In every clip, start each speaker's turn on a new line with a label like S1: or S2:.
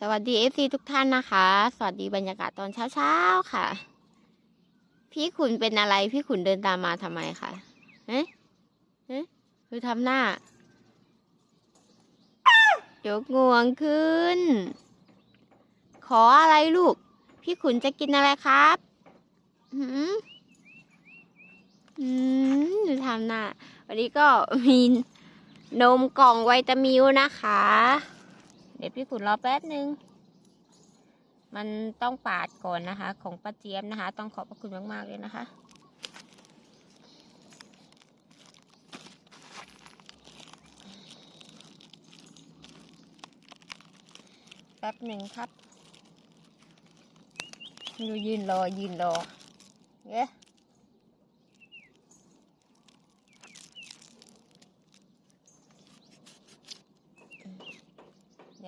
S1: สวัสดีเอฟซีทุกท่านนะคะ สวัสดีบรรยากาศตอนเช้าๆค่ะ พี่ขุนเป็นอะไร พี่ขุนเดินตามมาทำไมคะเอ๊ะเอ๊ะดูทำหน้ายกงวงขึ้น ขออะไรลูก พี่ขุนจะกินอะไรครับหืมอืมดูทำหน้า วันนี้ก็มีนมกล่องไวตามิลนะคะ เดี๋ยวพี่ขุนรอแป๊บนึง มันต้องปาดก่อนนะคะ ของป้าเจี๊ยบนะคะ ต้องขอบพระคุณมากๆเลยนะคะแป๊บหนึ่งครับดูยืนรอยืนรอเย้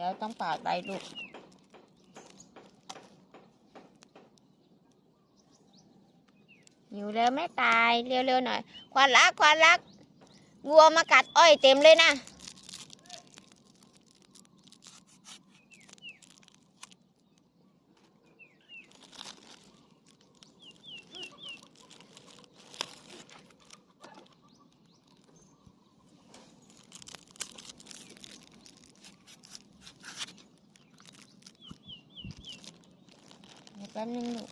S1: แล้วต้องปาดใบลูกหิวแล้วไม่ตายเร็วๆหน่อย ควานรักควานรักวัวมากัดอ้อยเต็มเลยนะ แป๊บนึงลูก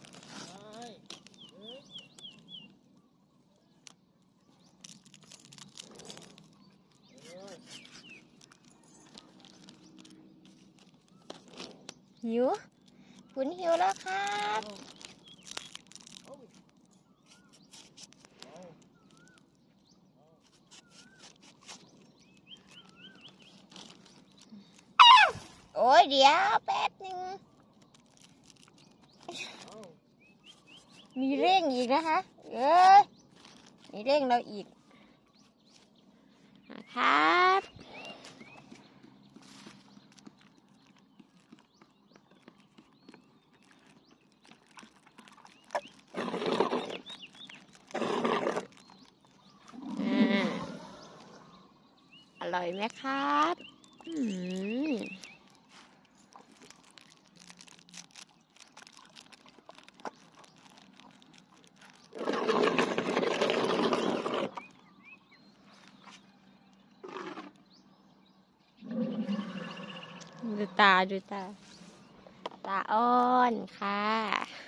S1: หิวคุณหิวแล้วครับโอ้ยเดี๋ยวแป๊บนึง มีเร่งอีกนะคะ เอ้ยมีเร่งเราอีกนะครับอ่าอร่อยไหมครับ อืมดู ตาดูตา ตาอ้อนค่ะ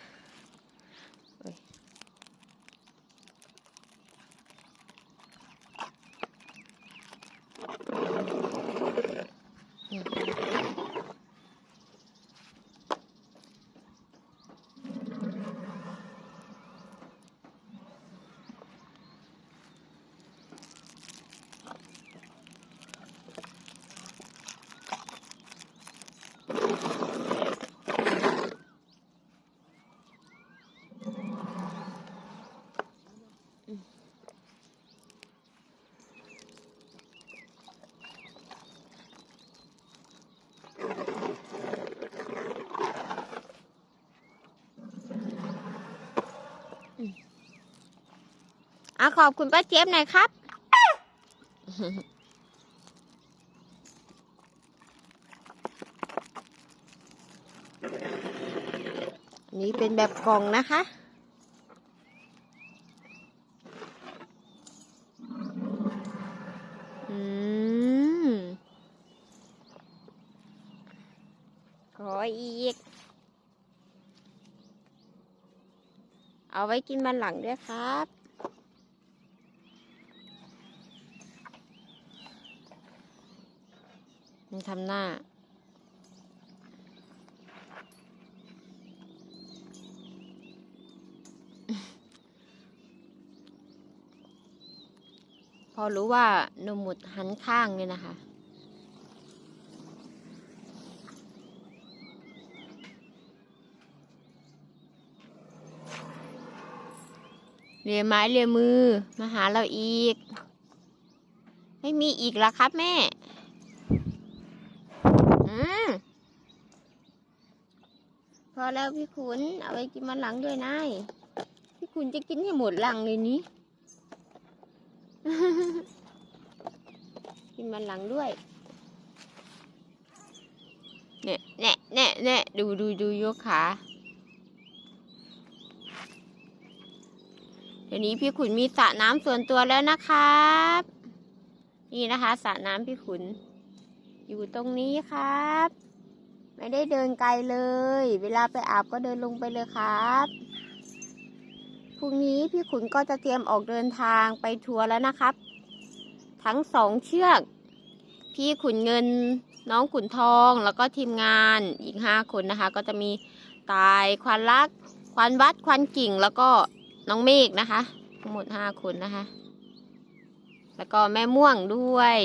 S1: อะขอบคุณป้าเจี๊ยบหน่อยครับ นี่เป็นแบบกล่องนะคะ อืม ข ออีก เอาไว้กินบันหลังด้วยครับ มันทำหน้าพอรู้ว่านมหมุดหันข้างเนี่ยนะคะ เลียไม้เลียมือ มาหาเราอีก ไม่มีอีกแล้วครับแม่ อืมพอแล้วพี่ขุน เอาไปกินมันหลังด้วยนายพี่ขุนจะกินให้หมดหลังเลยนี้ กินมันหลังด้วยเนี่ยแน่แน่แน่ดูดูดูยกขา ดี๋ยวนี้พี่ขุนมีสระน้ำส่วนตัวแล้วนะครับ นี่นะคะสระน้ำพี่ขุน อยู่ตรงนี้ครับ ไม่ได้เดินไกลเลย เวลาไปอาบก็เดินลงไปเลยครับพรุ่งนี้พี่ขุนก็จะเตรียมออกเดินทางไปทัวร์แล้วนะครับ ทั้งสองเชือก พี่ขุนเงินน้องขุนทองแล้วก็ทีมงานอีกห้าคนนะคะ ก็จะมีตายควันรัก ควันวัด ควันกิ่งแล้วก็ น้องเมฆนะคะ ทั้งหมดห้าคนนะคะ แล้วก็แม่ม่วงด้วย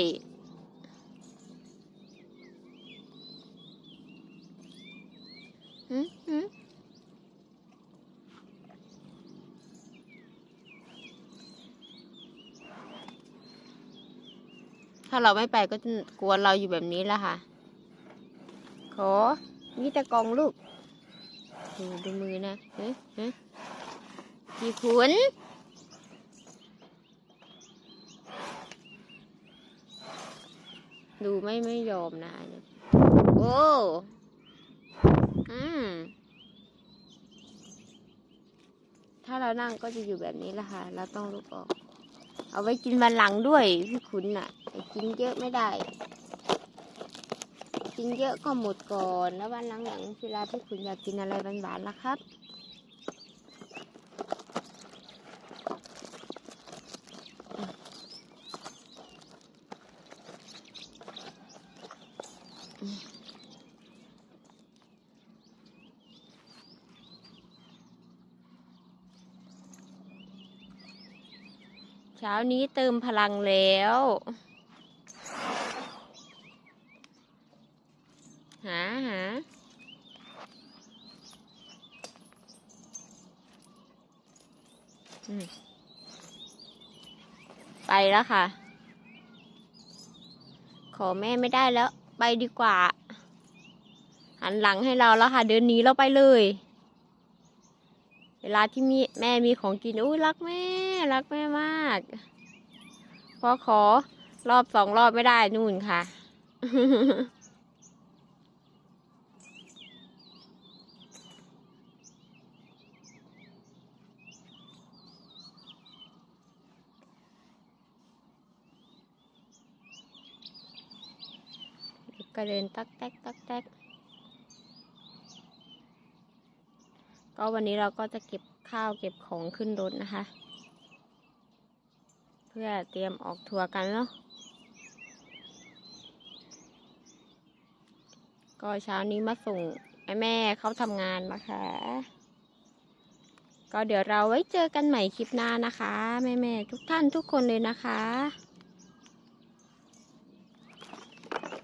S1: หืมหืมถ้าเราไม่ไปก็จะกวนเราอยู่แบบนี้แหละค่ะ ขอมีแต่กองลูก ดูดูมือนะเฮ้ยเฮ้ย พี่ขุนดูไม่ไม่ยอมนะ โอ้อืมถ้าเรานั่งก็จะอยู่แบบนี้แหละค่ะ เราต้องลุกออก เอาไว้กินวันหลังด้วยพี่ขุนน่ะกินเยอะไม่ได้ กินเยอะก็หมดก่อน แล้ววันหลังๆเวลาพี่ขุนอยากกินอะไรหวานๆล่ะครับ เช้านี้เติมพลังแล้ว หาหาไปแล้วค่ะ ขอแม่ไม่ได้แล้ว ไปดีกว่า หันหลังให้เราแล้วค่ะ เดินหนีเราไปเลย เวลาที่มีแม่มีของกินอุ้ยรักแม่รักแม่มากพอขอรอบสองรอบไม่ได้นู่นค่ะ ก็เดินตักแตกตักแตกก็วันนี้เราก็จะเก็บข้าวเก็บของขึ้นรถนะคะ เพื่อเตรียมออกทัวร์กันเนาะก็เช้านี้มาส่งแม่เขาทำงานนะคะก็เดี๋ยวเราไว้เจอกันใหม่คลิปหน้านะคะ แม่แม่ๆทุกท่านทุกคนเลยนะคะ